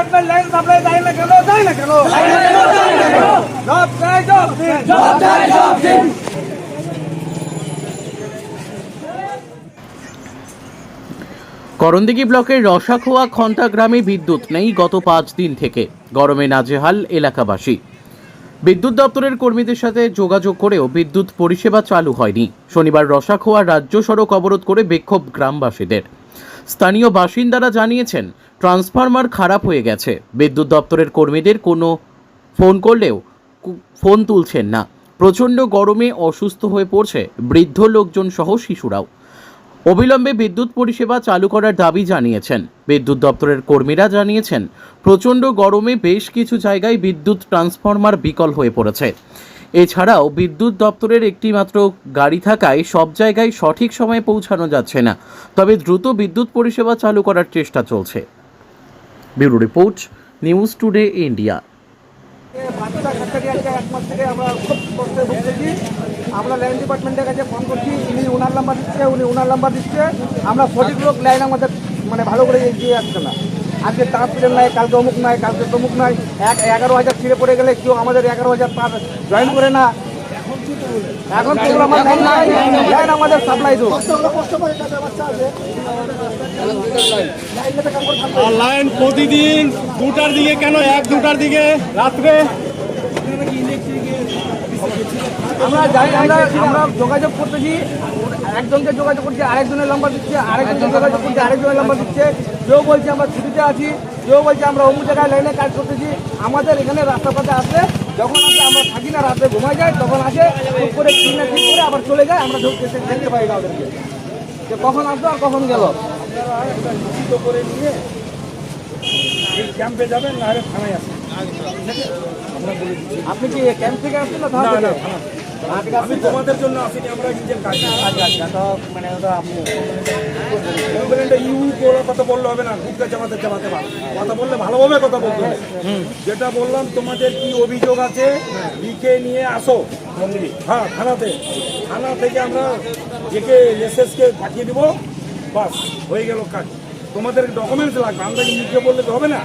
Department line supply দেয় না কেন দেয় না কেন জব চাই জব দিন জব চাই জব দিন করণদিঘি ব্লকের রসাখোয়া খন্টা গ্রামে বিদ্যুৎ নেই গত পাঁচ দিন থেকে। গরমে নাজেহাল এলাকাবাসী। বিদ্যুৎ দপ্তরের কর্মীদের সাথে যোগাযোগ করেও বিদ্যুৎ পরিষেবা চালু হয়নি। শনিবার রসাখোয়া রাজ্য সড়ক অবরোধ করে বিক্ষোভ গ্রামবাসীদের। স্থানীয় বাসিন্দারা জানিয়েছেন, ট্রান্সফরমার খারাপ হয়ে গেছে। বিদ্যুৎ দপ্তরের কর্মীদের কোনো ফোন করলেও ফোন তুলছেন না। প্রচণ্ড গরমে অসুস্থ হয়ে পড়ছে বৃদ্ধ লোকজন সহ শিশুরাও। অবিলম্বে বিদ্যুৎ পরিষেবা চালু করার দাবি জানিয়েছেন। বিদ্যুৎ দপ্তরের কর্মীরা জানিয়েছেন, প্রচণ্ড গরমে বেশ কিছু জায়গায় বিদ্যুৎ ট্রান্সফরমার বিকল হয়ে পড়েছে। এছাড়াও বিদ্যুৎ দপ্তরের একটি মাত্র গাড়ি থাকায় সব জায়গায় সঠিক সময়ে পৌঁছানো যাচ্ছে না। তবে দ্রুত বিদ্যুৎ পরিষেবা চালু করার চেষ্টা চলছে। Bureau report, news today India. আমরা লাইন ডিপার্টমেন্টের কাছে ফোন করছি উনি ওনার নাম্বার দিচ্ছে, উনি ওনার নাম্বার দিচ্ছে, আমরা সঠিক লোক লাইন আমাদের মানে ভালো করে এগিয়ে আসছে না। আজকে পিরিয়ড নাই কালকে অমুক নাই কালকে তমুক নাই এক এগারো হাজার ছিঁড়ে পড়ে গেলে কেউ আমাদের এগারো হাজার পার জয়েন করে না। এখন আমাদের সাপ্লাই তো লাইন প্রতিদিন দুটার দিকে কেন এক দুটার দিকে? রাত্রে আমরা জানি আমরা আমরা যোগাযোগ করতেছি একজনকে যোগাযোগ করছি আরেকজনের নাম্বার দিচ্ছে আরেকজনকে যোগাযোগ করছি আরেকজনের নাম্বার দিচ্ছে। কেউ বলছে আমরা ছুটিতে আছি কেউ বলছে আমরা অমুক জায়গায় লাইনে কাজ করতেছি। আমাদের এখানে রাস্তা পাতে আসলে যখন আসে আমরা থাকি না রাতে ঘুমাই যাই তখন আসে ঠিক করে কিনে ঠিক করে আবার চলে যায় আমরা ঢুকতে দেখতে পাই না ওদেরকে যে কখন আসলো আর কখন গেল। করে নিয়ে এই ক্যাম্পে যাবেন না আরে থানায় আসেন আপনি কি ক্যাম্প থেকে আসছেন না থানা থানা থেকে। আমি তোমাদের জন্য আসিনি আমরা নিজের কাজ আচ্ছা আচ্ছা তো মানে ওটা আপনি কমপ্লেনটা ইউ বলার কথা বললে হবে না কথা বললে ভালোভাবে কথা বলতে হবে। যেটা বললাম তোমাদের কি অভিযোগ আছে? লিখে নিয়ে আসো। হ্যাঁ থানাতে। থানা থেকে আমরা যেকে এসএসকে পাঠিয়ে দিব। বাস হয়ে গেল কাজ। তোমাদের ডকুমেন্টস লাগবে। আমরা কি লিখে বললে তো হবে না।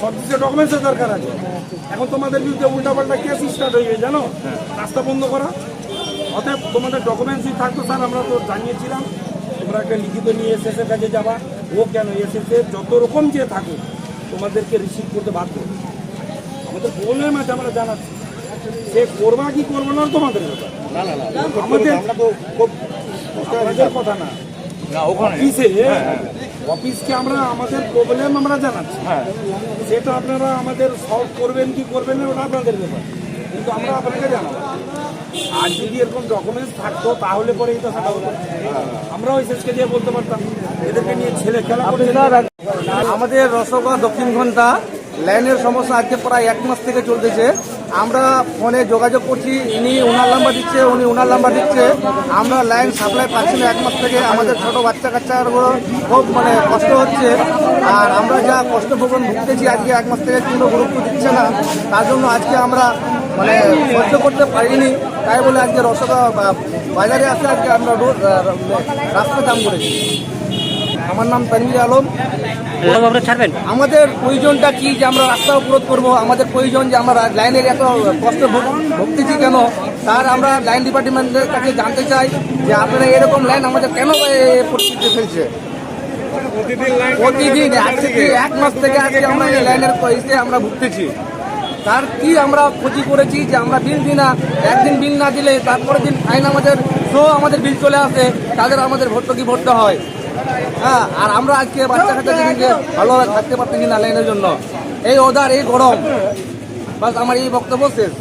সব কিছু ডকুমেন্টসের দরকার আছে। এখন তোমাদের বিরুদ্ধে উল্টাপাল্টা কেস স্টার্ট হয়ে গেছে জানো? রাস্তা বন্ধ করা। অতএব তোমাদের ডকুমেন্টসই থাকতো স্যার আমরা তো জানিয়েছিলাম। তোমরা একটা লিখিত নিয়ে এসএস এর কাছে যাবা। ও কেন এসএস এর? যত রকম যে থাকুক তোমাদেরকে রিসিভ করতে বাধ্য। আমাদের প্রবলেম আছে আমরা জানাচ্ছি। সে করবা কি করব না তোমাদের আমাদের আমাদের কথা না। অফিসে অফিসকে আমরা আমাদের প্রবলেম আমরা জানাচ্ছি। হ্যাঁ। সেটা আপনারা আমাদের সলভ করবেন কি করবেন না ওটা আপনাদের ব্যাপার। কিন্তু আমরা আপনাকে জানাব। আর যদি এরকম ডকুমেন্টস থাকতো তাহলে পরে এটা সেটা হতো। আমরাও শেষকে দিয়ে বলতে পারতাম। এদেরকে নিয়ে ছেলে খেলা করে আমাদের রসগা দক্ষিণ ঘণ্টা লাইনের সমস্যা আজকে প্রায় এক মাস থেকে চলতেছে। আমরা ফোনে যোগাযোগ করছি, ইনি ওনার নাম্বার দিচ্ছে, উনি ওনার নাম্বার দিচ্ছে। আমরা লাইন সাপ্লাই পাচ্ছি না এক মাস থেকে। আমাদের ছোট বাচ্চা কাচ্চাগুলো খুব মানে কষ্ট হচ্ছে। আর আমরা যা কষ্ট ভোগন ভুগতেছি আজকে এক মাস থেকে কোনো গুরুত্ব দিচ্ছে না। তার জন্য আজকে আমরা মানে সহ্য করতে পারিনি। তাই বলে আজকে রসগা বা- বাজারে আসে আজকে আমরা রাস্তা দাম করেছি। আমার নাম তানভীর আলম। ছাড়বেন? আমাদের প্রয়োজনটা কি যে আমরা রাস্তা অবরোধ করব? আমাদের প্রয়োজন যে আমরা লাইনের এত কষ্ট ভুগতেছি কেন? তার আমরা লাইন ডিপার্টমেন্টের কাছে জানতে চাই যে আপনারা এরকম লাইন আমাদের কেন পরিস্থিতি ফেলছে? প্রতিদিন আজকে কি এক মাস থেকে আজকে আমরা এই লাইনের ইসে আমরা ভুগতেছি। তার কি আমরা ক্ষতি করেছি যে আমরা বিল দিই না? একদিন বিল না দিলে তারপরের দিন ফাইন আমাদের শো আমাদের বিল চলে আসে তাদের আমাদের ভর্তুকি ভরতে হয়। হ্যাঁ আর আমরা আজকে বাচ্চা কাচ্চাদেরকে ভালোভাবে থাকতে পারতেছি না লাইনের জন্য। এই ওদার এই গরম। বাস, আমার এই বক্তব্য শেষ।